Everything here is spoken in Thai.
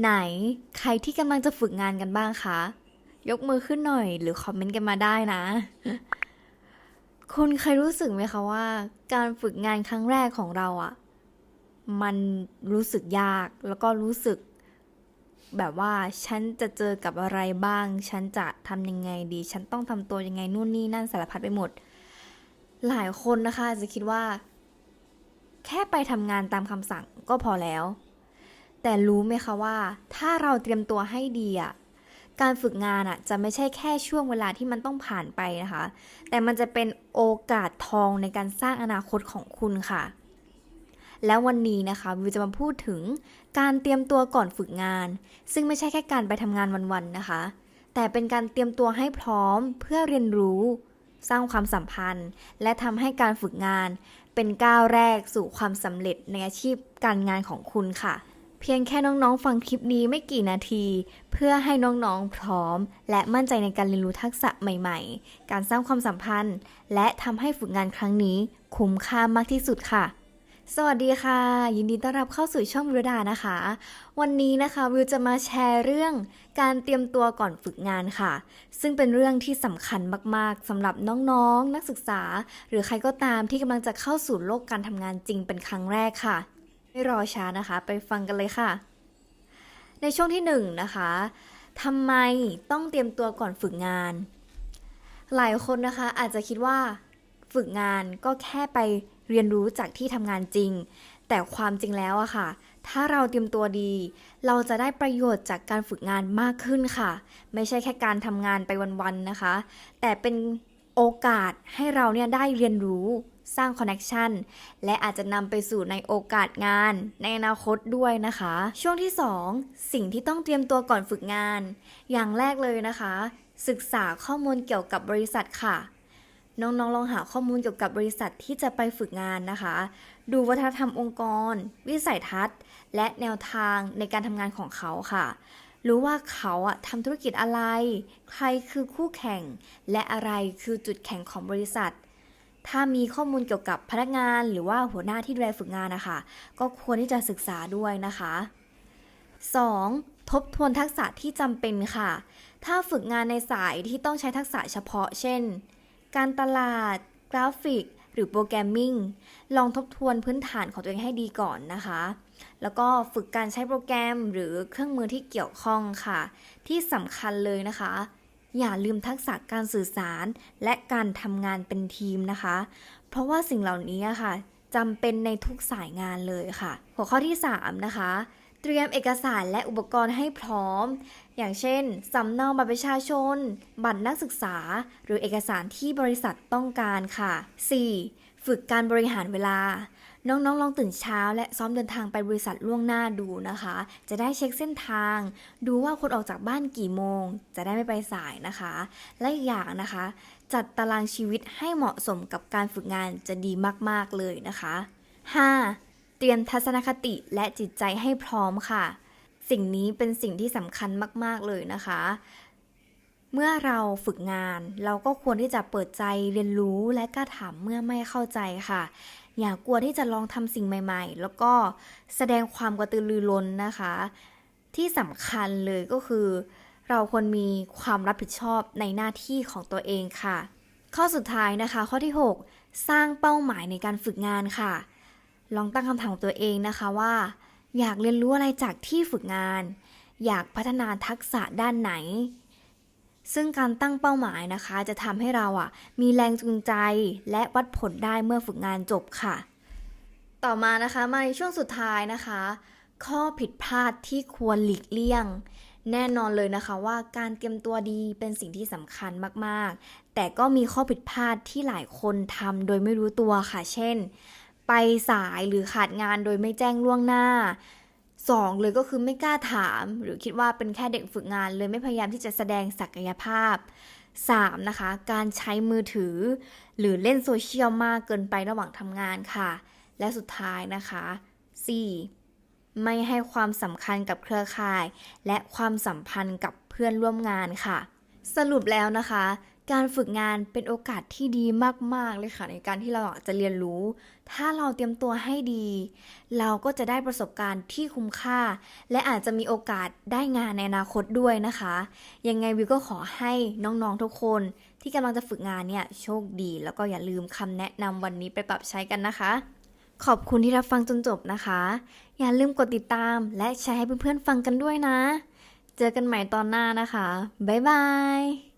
ไหนใครที่กำลังจะฝึกงานกันบ้างคะ ยกมือขึ้นหน่อย หรือคอมเมนต์กันมาได้นะ คุณเคยรู้สึกไหมคะว่า การฝึกงานครั้งแรกของเราอะ่ะ มันรู้สึกยากแล้วก็รู้สึก แบบว่าฉันจะเจอกับอะไรบ้าง ฉันจะทำยังไงดี ฉันต้องทำตัวยังไงนู่นนี่นั่นสารพัดไปหมด หลายคนนะคะจะคิดว่า แค่ไปทำงานตามคำสั่งก็พอแล้ว แต่รู้ไหมคะว่า ถ้าเราเตรียมตัวให้ดีอะการฝึกงานอะจะไม่ใช่แค่ช่วงเวลาที่มันต้องผ่านไปนะคะ แต่มันจะเป็นโอกาสทองในการสร้างอนาคตของคุณค่ะ แล้ววันนี้นะคะวิวจะมาพูดถึงการเตรียมตัวก่อนฝึกงาน ซึ่งไม่ใช่แค่การไปทำงานวันๆนะคะ แต่เป็นการเตรียมตัวให้พร้อมเพื่อเรียนรู้ สร้างความสัมพันธ์ และทำให้การฝึกงาน เป็นก้าวแรกสู่ความสำเร็จในอาชีพการงานของคุณค่ะ เพียงแค่น้องๆ ฟังคลิปนี้ไม่กี่นาที เพื่อให้น้องๆ พร้อม และมั่นใจในการเรียนรู้ทักษะใหม่ๆ การสร้างความสัมพันธ์ และทำให้ฝึกงานครั้งนี้ คุ้มค่ามากที่สุดค่ะ สวัสดีค่ะ ยินดีต้อนรับเข้าสู่ช่องวิวดานะคะ วันนี้นะคะวิวจะมาแชร์เรื่องการเตรียมตัวก่อนฝึกงานค่ะ ซึ่งเป็นเรื่องที่สำคัญมากๆสำหรับน้องๆนักศึกษา หรือใครก็ตามที่กำลังจะเข้าสู่โลกการทำงานจริงเป็นครั้งแรกค่ะ ไม่รอช้านะคะ ไปฟังกันเลยค่ะ ในช่วงที่หนึ่งนะคะทำไมต้องเตรียมตัวก่อนฝึกงาน หลายคนนะคะอาจจะคิดว่าฝึกงานก็แค่ไปเรียนรู้จากที่ทำงานจริง แต่ความจริงแล้วอะค่ะ ถ้าเราเตรียมตัวดี เราจะได้ประโยชน์จากการฝึกงานมากขึ้นค่ะ ไม่ใช่แค่การทำงานไปวันๆนะคะ แต่เป็นโอกาสให้เราเนี่ยได้เรียนรู้ สร้างคอนเน็ชันและอาจจะนำไปสู่ในโอกาสงาน ในอนาคตด้วยนะคะ ช่วงที่ 2 สิ่งที่ต้องเตรียมตัวก่อนฝึกงาน อย่างแรกเลยนะคะ ศึกษาข้อมูลเกี่ยวกับบริษัทค่ะ น้องๆลองหาข้อมูลเกี่ยวกับบริษัทที่จะไปฝึกงานนะคะ ดูวัฒนธรรมองค์กร วิสัยทัศน์ และแนวทางในการทำงานของเขาค่ะรู้ว่าเขาอะทำธุรกิจอะไร ใครคือคู่แข่ง และอะไรคือจุดแข็งของบริษัท ถ้ามีข้อมูลเกี่ยวกับพนักงานหรือว่าหัวหน้าที่ดูแลฝึกงานนะคะ ก็ควรที่จะศึกษาด้วยนะคะ 2. ทบทวนทักษะที่จำเป็นค่ะ ถ้าฝึกงานในสายที่ต้องใช้ทักษะเฉพาะ เช่น การตลาด กราฟิก หรือโปรแกรมมิ่ง ลองทบทวนพื้นฐานของตัวเองให้ดีก่อนนะคะ แล้วก็ฝึกการใช้โปรแกรมหรือเครื่องมือที่เกี่ยวข้องค่ะ ที่สำคัญเลยนะคะ อย่าลืมทักษะการสื่อสาร และการทำงานเป็นทีมนะคะ เพราะว่าสิ่งเหล่านี้ค่ะจำเป็นในทุกสายงานเลยค่ะ หัวข้อที่ 3 นะคะ เตรียมเอกสารและอุปกรณ์ให้พร้อม อย่างเช่นสำเนาบัตรประชาชน บัตรนักศึกษา หรือเอกสารที่บริษัทต้องการค่ะ 4. ฝึกการบริหารเวลา น้องๆ ลองตื่นเช้าและซ้อมเดินทางไปบริษัทล่วงหน้าดูนะคะ จะได้เช็คเส้นทาง ดูว่าคนออกจากบ้านกี่โมง จะได้ไม่ไปสายนะคะ และอีกอย่างนะคะ จัดตารางชีวิตให้เหมาะสมกับการฝึกงานจะดีมากๆเลยนะคะ 5. เตรียมทัศนคติและจิตใจให้พร้อมค่ะ สิ่งนี้เป็นสิ่งที่สำคัญมากๆเลยนะคะเมื่อเราฝึกงานเราก็ควรที่จะเปิดใจเรียนรู้และกล้าถามเมื่อไม่เข้าใจค่ะ อย่ากลัวที่จะลองทำสิ่งใหม่ ๆ แล้วก็แสดงความกระตือรือร้นนะคะ ที่สำคัญเลยก็คือ เราควรมีความรับผิดชอบในหน้าที่ของตัวเองค่ะ ข้อสุดท้ายนะคะ ข้อที่ 6 สร้างเป้าหมายในการฝึกงานค่ะ ลองตั้งคำถามกับตัวเองนะคะว่า อยากเรียนรู้อะไรจากที่ฝึกงาน อยากพัฒนาทักษะด้านไหน ซึ่งการตั้งเป้าหมายนะคะ จะทำให้เราอะ มีแรงจูงใจและวัดผลได้เมื่อฝึกงานจบค่ะ ต่อมานะคะมาในช่วงสุดท้ายนะคะ ข้อผิดพลาดที่ควรหลีกเลี่ยง แน่นอนเลยนะคะว่าการเตรียมตัวดีเป็นสิ่งที่สำคัญมากๆ แต่ก็มีข้อผิดพลาดที่หลายคนทำโดยไม่รู้ตัวค่ะ เช่น ไปสายหรือขาดงานโดยไม่แจ้งล่วงหน้า สองเลยก็คือไม่กล้าถาม หรือคิดว่าเป็นแค่เด็กฝึกงาน เลยไม่พยายามที่จะแสดงศักยภาพ 3. นะคะ การใช้มือถือ หรือเล่นโซเชียลมากเกินไประหว่างทำงานค่ะ และสุดท้ายนะคะ 4. ไม่ให้ความสำคัญกับเครือข่าย และความสัมพันธ์กับเพื่อนร่วมงานค่ะ สรุปแล้วนะคะ การฝึกงานเป็นโอกาสที่ดีมาก ๆ เลยค่ะ ในการที่เราจะเรียนรู้ ถ้าเราเตรียมตัวให้ดี เราก็จะได้ประสบการณ์ที่คุ้มค่า และอาจจะมีโอกาสได้งานในอนาคตด้วยนะคะ ยังไงวิวก็ขอให้น้องๆทุกคน ที่กำลังจะฝึกงานเนี่ยโชคดี แล้วก็อย่าลืมคำแนะนำวันนี้ไปปรับใช้กันนะคะ ขอบคุณที่รับฟังจนจบนะคะ อย่าลืมกดติดตาม และแชร์ให้เพื่อนๆฟังกันด้วยนะ เจอกันใหม่ตอนหน้านะคะบ๊ายบาย